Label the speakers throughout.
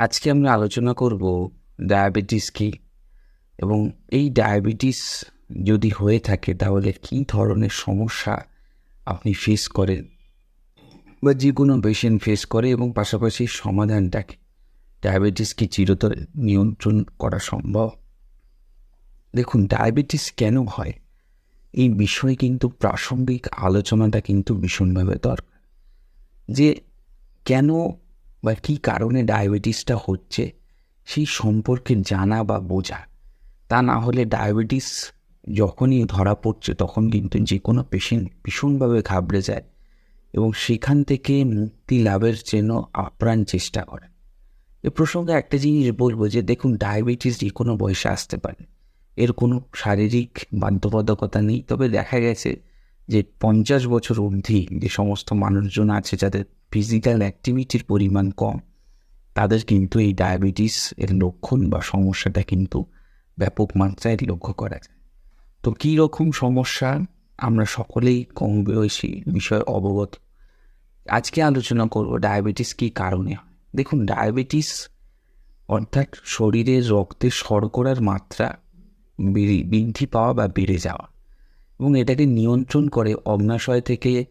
Speaker 1: আজকে আমরা আলোচনা করব ডায়াবেটিস কি? এবং এই ডায়াবেটিস যদি হয়ে থাকে, তাহলে কী ধরনের সমস্যা আপনি ফেস করেন? বা যে কোনো পেশেন্ট ফেস করে এবং পাশাপাশি সমাধানটাকে, ডায়াবেটিস কি চিরতরে নিয়ন্ত্রণ করা সম্ভব? দেখুন, ডায়াবেটিস কেন হয়? এই বিষয়ে কিন্তু প্রাসঙ্গিক আলোচনাটা কিন্তু ভীষণভাবে দরকার। যে কেন বা কী কারণে ডায়াবেটিসটা হচ্ছে সেই সম্পর্কে জানা বা বোঝা, তা না হলে ডায়াবেটিস যখনই ধরা পড়ছে তখন কিন্তু যে কোনো পেশেন্ট ভীষণভাবে ঘাবড়ে যায় এবং সেখান থেকে মুক্তি লাভের জন্য আপ্রাণ চেষ্টা করে। এ প্রসঙ্গে একটা জিনিস বলব যে দেখুন, ডায়াবেটিস যে কোনো বয়সে আসতে পারে, এর কোনো শারীরিক বাধ্যবাধকতা নেই। তবে দেখা গেছে যে পঞ্চাশ বছর অবধি যে সমস্ত মানুষজন আছে যাদের ফিজিক্যাল অ্যাক্টিভিটির পরিমাণ কম, তাদের কিন্তু এই ডায়াবেটিস এর লক্ষণ বা সমস্যাটা কিন্তু ব্যাপক মাত্রায় লক্ষ্য করা যায়। তো কী রকম সমস্যা? আমরা সকলেই কম বয়সী বিষয়ে অবগত। আজকে আলোচনা করব ডায়াবেটিস কী কারণে হয়। দেখুন ডায়াবেটিস অর্থাৎ শরীরে রক্তে শর্করার মাত্রা বৃদ্ধি পাওয়া বা বেড়ে যাওয়া। এবং এটাকে নিয়ন্ত্রণ করে অগ্নাশয় থেকে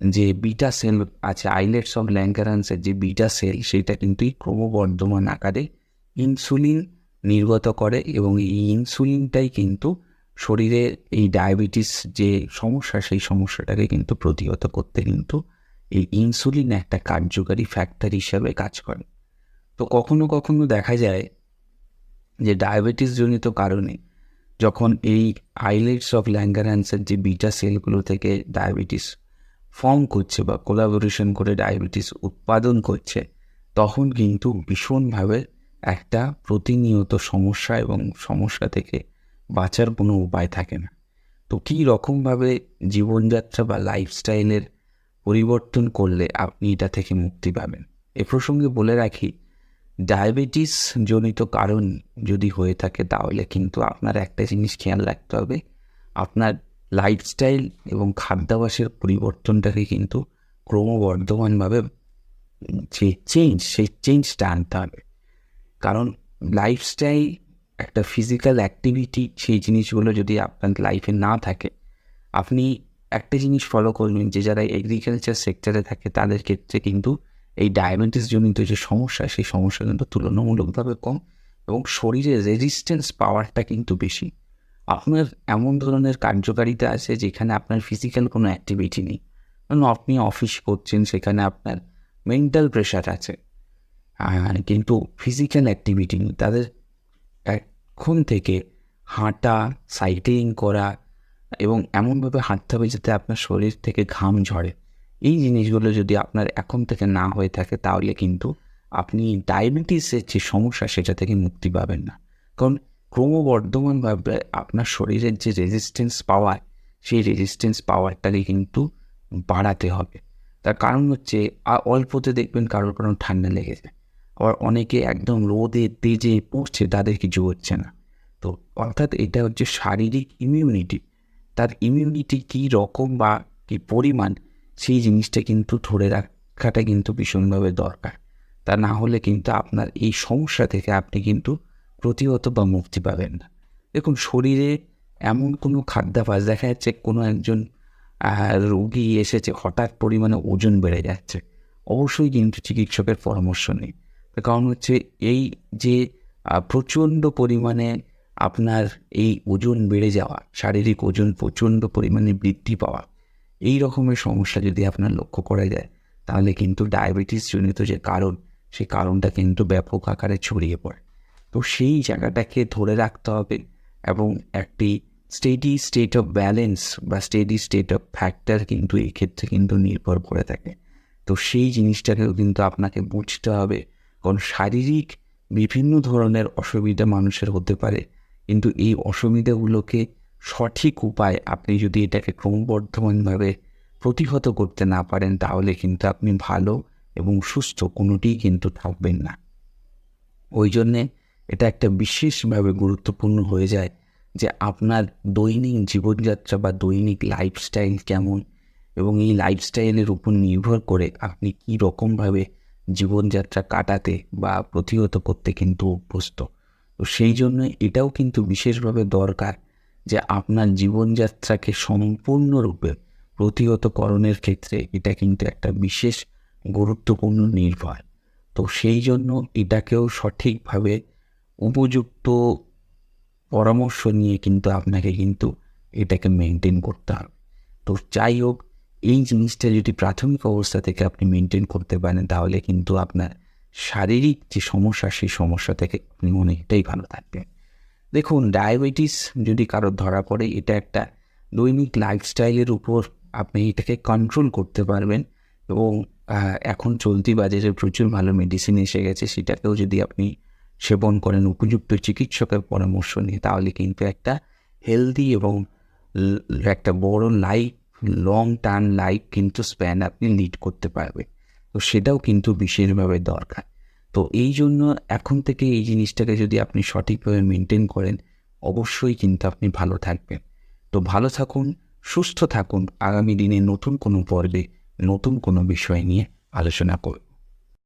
Speaker 1: যে বিটা সেল আছে আইলেটস অফ ল্যাঙ্কারান্সের যে বিটা সেল, সেটা কিন্তু ক্রমবর্ধমান আকারে ইনসুলিন নির্গত করে এবং এই ইনসুলিনটাই কিন্তু শরীরে এই ডায়াবেটিস যে সমস্যা, সেই সমস্যাটাকে কিন্তু প্রতিহত করতে কিন্তু এই ইনসুলিন একটা কার্যকারী ফ্যাক্টর হিসাবে কাজ করে। তো কখনো কখনো দেখা যায় যে ডায়াবেটিসজনিত কারণে যখন এই আইলেটস অফ ল্যাঙ্গারান্সের যে বিটা সেলগুলো থেকে ডায়াবেটিস ফর্ম করছে বা কোলাবোরেশন করে ডায়াবেটিস উৎপাদন করছে, তখন কিন্তু ভীষণভাবে একটা প্রতিনিয়ত সমস্যা এবং সমস্যা থেকে বাঁচার কোনো উপায় থাকে না। তো কী রকমভাবে জীবনযাত্রা বা লাইফস্টাইলের পরিবর্তন করলে আপনি এটা থেকে মুক্তি পাবেন? এ প্রসঙ্গে বলে রাখি ডায়াবেটিস জনিত কারণ যদি হয়ে থাকে তাহলে কিন্তু আপনার একটা জিনিস খেয়াল রাখতে হবে। আপনার লাইফস্টাইল এবং খাদ্যাভ্যাসের পরিবর্তনটাকে কিন্তু ক্রমবর্ধমানভাবে যে চেঞ্জ সেই চেঞ্জটা আনতে হবে। কারণ লাইফস্টাইল একটা ফিজিক্যাল অ্যাক্টিভিটি সেই জিনিসগুলো যদি আপনার লাইফে না থাকে, আপনি একটা জিনিস ফলো করবেন যে যারা এগ্রিকালচার সেক্টরে থাকে তাদের ক্ষেত্রে কিন্তু এই ডায়াবেটিস জনিত যে সমস্যা, সেই সমস্যা কিন্তু তুলনামূলকভাবে কম এবং শরীরে রেজিস্ট্যান্স পাওয়ারটা কিন্তু বেশি। আপনার এমন ধরনের কার্যকারিতা আছে যেখানে আপনার ফিজিক্যাল কোনো অ্যাক্টিভিটি নেই। কারণ আপনি অফিস করছেন, সেখানে আপনার মেন্টাল প্রেশার আছে। কিন্তু ফিজিক্যাল অ্যাক্টিভিটি নেই। তাদের এখন থেকে হাঁটা সাইক্লিং করা এবং এমনভাবে হাঁটতে হবে যাতে আপনার শরীর থেকে ঘাম ঝরে। এই জিনিসগুলো যদি আপনার এখন থেকে না হয়ে থাকে, তাহলে কিন্তু আপনি ডায়াবেটিসের যে সমস্যা, সেটা থেকে মুক্তি পাবেন না। কারণ ক্রমবর্ধমানভাবে আপনার শরীরের যে রেজিস্ট্যান্স পাওয়ার সেই রেজিস্ট্যান্স পাওয়ারটাকে কিন্তু বাড়াতে হবে। তার কারণ হচ্ছে অল্পতে দেখবেন কারোর কারণ ঠান্ডা লেগে যায়। আবার অনেকে একদম রোদে তেজে পড়ছে, তাদের কিছু হচ্ছে না। তো অর্থাৎ এটা হচ্ছে শারীরিক ইমিউনিটি তার ইমিউনিটি কী রকম বা কী পরিমাণ সেই জিনিসটা কিন্তু ধরে রাখাটা কিন্তু ভীষণভাবে দরকার। তা না হলে কিন্তু আপনার এই সমস্যা থেকে আপনি কিন্তু প্রতিহত বা মুক্তি পাবেন না। দেখুন, শরীরে এমন কোনো খাদ্যাভাস দেখা যাচ্ছে, কোনো একজন রোগী এসেছে, হঠাৎ পরিমাণে ওজন বেড়ে যাচ্ছে। অবশ্যই কিন্তু চিকিৎসকের পরামর্শ নেই কারণ হচ্ছে এই যে প্রচণ্ড পরিমাণে আপনার এই ওজন বেড়ে যাওয়া, শারীরিক ওজন প্রচণ্ড পরিমাণে বৃদ্ধি পাওয়া এই রকমের সমস্যা যদি আপনার লক্ষ্য করা যায়, তাহলে কিন্তু ডায়াবেটিস জনিত যে কারণ, সেই কারণটা কিন্তু ব্যাপক আকারে ছড়িয়ে পড়ে। তো সেই জায়গাটাকে ধরে রাখতে হবে এবং একটি স্টেডি স্টেট অফ ব্যালেন্স বা স্টেডি স্টেট অফ ফ্যাক্টর কিন্তু এই ক্ষেত্রে কিন্তু নির্ভর করে থাকে। তো সেই জিনিসটাকেও কিন্তু আপনাকে বুঝতে হবে, কারণ শারীরিক বিভিন্ন ধরনের অসুবিধা মানুষের হতে পারে, কিন্তু এই অসুবিধাগুলোকে সঠিক উপায় আপনি যদি এটাকে ক্রমবর্ধমানভাবে প্রতিহত করতে না পারেন, তাহলে কিন্তু আপনি ভালো এবং সুস্থ কোনোটিই কিন্তু থাকবেন না। ওই জন্যে এটা একটা বিশেষভাবে গুরুত্বপূর্ণ হয়ে যায় যে আপনার দৈনিক জীবনযাত্রা বা দৈনিক লাইফস্টাইল কেমন এবং এই লাইফস্টাইলের উপর নির্ভর করে আপনি কী রকমভাবে জীবনযাত্রা কাটাতে বা প্রতিহত করতে কিন্তু অভ্যস্ত। তো সেই জন্য এটাও কিন্তু বিশেষভাবে দরকার যে আপনার জীবনযাত্রাকে সম্পূর্ণরূপে প্রতিহতকরণের ক্ষেত্রে এটা কিন্তু একটা বিশেষ গুরুত্বপূর্ণ নির্ভর। তো সেই জন্য এটাকেও সঠিকভাবে উপযুক্ত পরামর্শ নিয়ে কিন্তু আপনাকে কিন্তু এটাকে মেনটেন করতে হবে। তো যাই হোক, এই জিনিসটা যদি প্রাথমিক অবস্থা থেকে আপনি মেনটেন করতে পারেন, তাহলে কিন্তু আপনার শারীরিক যে সমস্যা, সেই সমস্যা থেকে আপনি অনেকটাই ভালো থাকবেন। দেখুন ডায়াবেটিস যদি কারোর ধরা পড়ে, এটা একটা দৈনিক লাইফস্টাইলের উপর আপনি এটাকে কন্ট্রোল করতে পারবেন এবং এখন চলতি বাজারে প্রচুর ভালো মেডিসিন এসে গেছে। সেটাকেও যদি আপনি সেবন করেন, উপযুক্ত চিকিৎসকের পরামর্শ নিয়ে, তাহলে কিন্তু একটা হেলদি এবং একটা বড় লাইফ লং টার্ম লাইফ কিন্তু স্প্যান আপনি লিড করতে পারবেন। তো সেটাও কিন্তু বিশেষভাবে দরকার। তো এই জন্য এখন থেকে এই জিনিসটাকে যদি আপনি সঠিকভাবে মেনটেন করেন, অবশ্যই কিন্তু আপনি ভালো থাকবেন। তো ভালো থাকুন, সুস্থ থাকুন। আগামী দিনে নতুন কোনো পর্বে নতুন কোনো বিষয় নিয়ে আলোচনা করব।